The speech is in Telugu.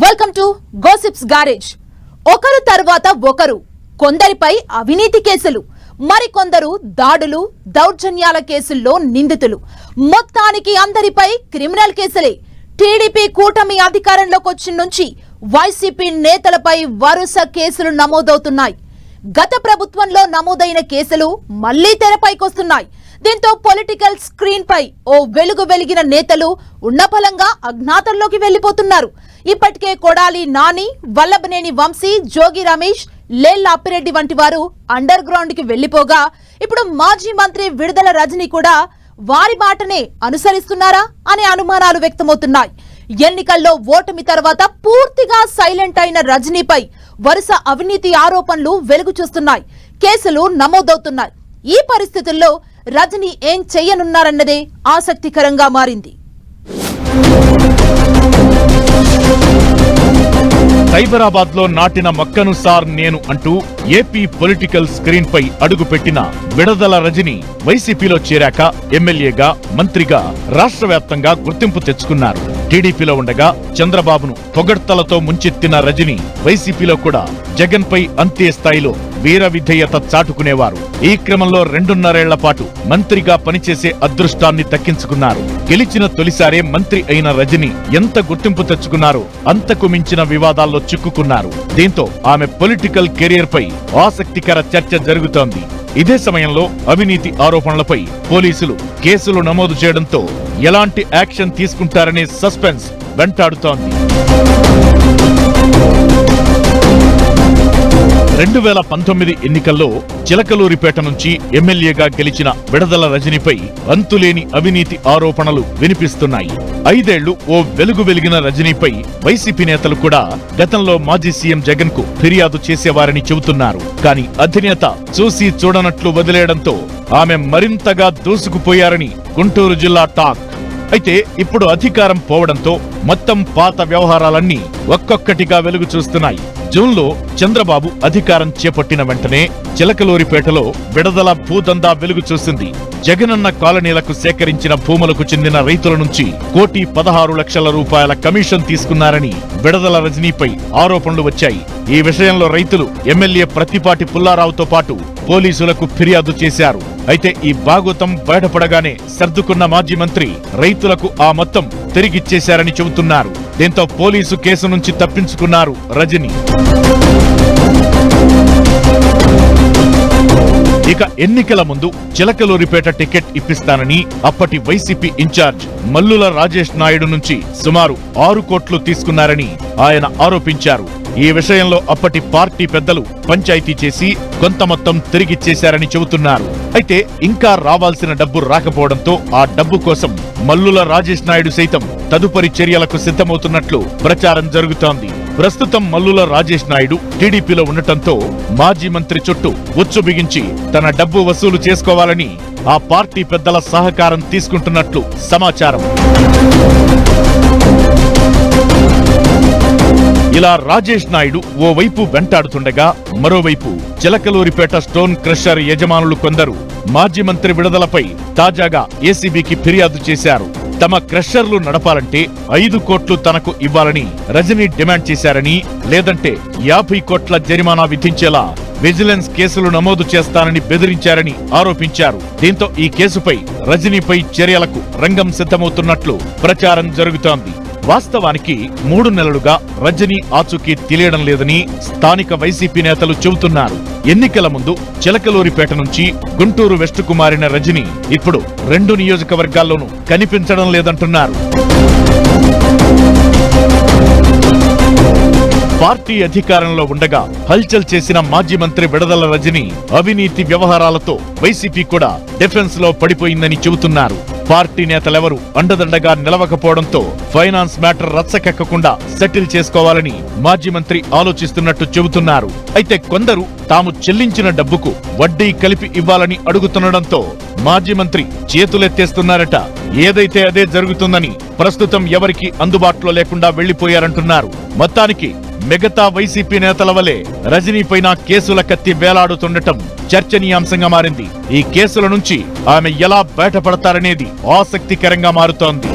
వెల్కమ్ టు గోసిప్స్ గారేజ్ ఒకరు తర్వాత ఒకరు కొందరిపై అవినీతి కేసులు మరికొందరు దాడులు దౌర్జన్యాల కేసుల్లో నిందితులు. మొత్తానికి అందరిపై క్రిమినల్ కేసులే. టీడీపీ కూటమి అధికారంలోకి వచ్చిన నుంచి వైసీపీ నేతలపై వరుస కేసులు నమోదవుతున్నాయి. గత ప్రభుత్వంలో నమోదైన కేసులు మళ్ళీ తెరపైకొస్తున్నాయి. దీంతో పొలిటికల్ స్క్రీన్ పై ఓ వెలుగు వెలిగిన నేతలు ఉన్నపలంగా అజ్ఞాతంలోకి వెళ్ళిపోతున్నారు ఇప్పటికే కొడాలి నాని వల్లభనేని వంశీ జోగి రమేష్ లేల్ అప్పిరెడ్డి వంటి వారు అండర్ గ్రౌండ్కి వెళ్ళిపోగా ఇప్పుడు మాజీ మంత్రి విడుదల రజని కూడా వారి మాటనే అనుసరిస్తున్నారా అనే అనుమానాలు వ్యక్తమవుతున్నాయి. ఎన్నికల్లో ఓటమి తర్వాత పూర్తిగా సైలెంట్ అయిన రజనీపై వరుస అవినీతి ఆరోపణలు వెలుగు చూస్తున్నాయి. కేసులు నమోదవుతున్నాయి. ఈ పరిస్థితుల్లో రజని ఏం చెయ్యనున్నారన్నదే ఆసక్తికరంగా మారింది. సైబరాబాద్లో నాటిన మొక్కను సార్ నేను అంటూ ఏపీ పొలిటికల్ స్క్రీన్ పై అడుగుపెట్టిన విడదల రజని వైసీపీలో చేరాక ఎమ్మెల్యేగా మంత్రిగా రాష్ట్ర వ్యాప్తంగా గుర్తింపు తెచ్చుకున్నారు. టీడీపీలో ఉండగా చంద్రబాబును పొగడ్తలతో ముంచెత్తిన రజని వైసీపీలో కూడా జగన్ పై అంతే స్థాయిలో వీర విధేయత చాటుకునేవారు. ఈ క్రమంలో రెండున్నరేళ్ళ పాటు మంత్రిగా పనిచేసే అదృష్టాన్ని దక్కించుకున్నారు. గెలిచిన తొలిసారే మంత్రి అయిన రజని ఎంత గుర్తింపు తెచ్చుకున్నారో అంతకు మించిన వివాదాల్లో చిక్కుకున్నారు. దీంతో ఆమె పొలిటికల్ కెరియర్ పై ఆసక్తికర చర్చ జరుగుతోంది. ఇదే సమయంలో అవినీతి ఆరోపణలపై పోలీసులు కేసులు నమోదు చేయడంతో ఎలాంటి యాక్షన్ తీసుకుంటారనే సస్పెన్స్ వెంటాడుతోంది. రెండు వేల పంతొమ్మిది ఎన్నికల్లో చిలకలూరిపేట నుంచి ఎమ్మెల్యేగా గెలిచిన విడదల రజనిపై అంతులేని అవినీతి ఆరోపణలు వినిపిస్తున్నాయి. ఐదేళ్ళు ఓ వెలుగు వెలిగిన రజనీపై వైసీపీ నేతలు కూడా గతంలో మాజీ సీఎం జగన్కు ఫిర్యాదు చేసేవారని చెబుతున్నారు. కానీ అధినేత చూసి చూడనట్లు వదిలేయడంతో ఆమె మరింతగా దూసుకుపోయారని గుంటూరు జిల్లా టాక్. అయితే ఇప్పుడు అధికారం పోవడంతో మొత్తం పాత వ్యవహారాలన్నీ ఒక్కొక్కటిగా వెలుగు చూస్తున్నాయి. జూన్లో చంద్రబాబు అధికారం చేపట్టిన వెంటనే చిలకలూరిపేటలో విడదల భూదందా వెలుగు చూసింది. జగనన్న కాలనీలకు సేకరించిన భూములకు చెందిన రైతుల నుంచి కోటి పదహారు లక్షల రూపాయల కమిషన్ తీసుకున్నారని విడదల రజనీపై ఆరోపణలు వచ్చాయి. ఈ విషయంలో రైతులు ఎమ్మెల్యే ప్రతిపాటి పుల్లారావుతో పాటు పోలీసులకు ఫిర్యాదు చేశారు. అయితే ఈ భాగోతం బయటపడగానే సర్దుకున్న మాజీ మంత్రి రైతులకు ఆ మొత్తం తిరిగిచ్చేశారని చెబుతున్నారు. దీంతో పోలీసు కేసు నుంచి తప్పించుకున్నారు రజని. ఇక ఎన్నికల ముందు చిలకలూరిపేట టికెట్ ఇప్పిస్తానని అప్పటి వైసీపీ ఇన్ఛార్జ్ మల్లుల రాజేష్ నాయుడు నుంచి సుమారు ఆరు కోట్లు తీసుకున్నారని ఆయన ఆరోపించారు. ఈ విషయంలో అప్పటి పార్టీ పెద్దలు పంచాయతీ చేసి కొంత మొత్తం తిరిగిచ్చేశారని చెబుతున్నారు. అయితే ఇంకా రావాల్సిన డబ్బు రాకపోవడంతో ఆ డబ్బు కోసం మల్లుల రాజేష్ నాయుడు సైతం తదుపరి చర్యలకు సిద్ధమవుతున్నట్లు ప్రచారం జరుగుతోంది. ప్రస్తుతం మల్లుల రాజేష్ నాయుడు టీడీపీలో ఉండటంతో మాజీ మంత్రి చుట్టూ ఉచ్చు బిగించి తన డబ్బు వసూలు చేసుకోవాలని ఆ పార్టీ పెద్దల సహకారం తీసుకుంటున్నట్లు సమాచారం. ఇలా రాజేష్ నాయుడు ఓవైపు వెంటాడుతుండగా మరోవైపు చిలకలూరిపేట స్టోన్ క్రషర్ యజమానులు కొందరు మాజీ మంత్రి విడుదలపై తాజాగా ఏసీబీకి ఫిర్యాదు చేశారు. తమ క్రషర్లు నడపాలంటే ఐదు కోట్లు తనకు ఇవ్వాలని రజనీ డిమాండ్ చేశారని లేదంటే యాభై కోట్ల జరిమానా విధించేలా విజిలెన్స్ కేసులు నమోదు చేస్తానని బెదిరించారని ఆరోపించారు. దీంతో ఈ కేసుపై రజనీపై చర్యలకు రంగం సిద్ధమవుతున్నట్లు ప్రచారం జరుగుతోంది. వాస్తవానికి మూడు నెలలుగా రజనీ ఆచూకీ తెలియడం లేదని స్థానిక వైసీపీ నేతలు చెబుతున్నారు. ఎన్నికల ముందు చిలకలూరిపేట నుంచి గుంటూరు వెస్టుకు మారిన రజనీ ఇప్పుడు రెండు నియోజకవర్గాల్లోనూ కనిపించడం లేదంటున్నారు. పార్టీ అధికారంలో ఉండగా హల్చల్ చేసిన మాజీ మంత్రి విడదల రజని అవినీతి వ్యవహారాలతో వైసీపీ కూడా డిఫెన్స్లో పడిపోయిందని చెబుతున్నారు. పార్టీ నేతలెవరు అండదండగా నిలవకపోవడంతో ఫైనాన్స్ మ్యాటర్ రచ్చకెక్కకుండా సెటిల్ చేసుకోవాలని మాజీ మంత్రి ఆలోచిస్తున్నట్టు చెబుతున్నారు. అయితే కొందరు తాము చెల్లించిన డబ్బుకు వడ్డీ కలిపి ఇవ్వాలని అడుగుతుండడంతో మాజీ మంత్రి చేతులెత్తేస్తున్నారట. ఏదైతే అదే జరుగుతుందని ప్రస్తుతం ఎవరికి అందుబాటులో లేకుండా వెళ్ళిపోయారంటున్నారు మొత్తానికి మిగతా వైసీపీ నేతల వలె రజనీపైన కేసుల కత్తి వేలాడుతుండటం చర్చనీయాంశంగా మారింది. ఈ కేసుల నుంచి ఆమె ఎలా బయటపడతారనేది ఆసక్తికరంగా మారుతోంది.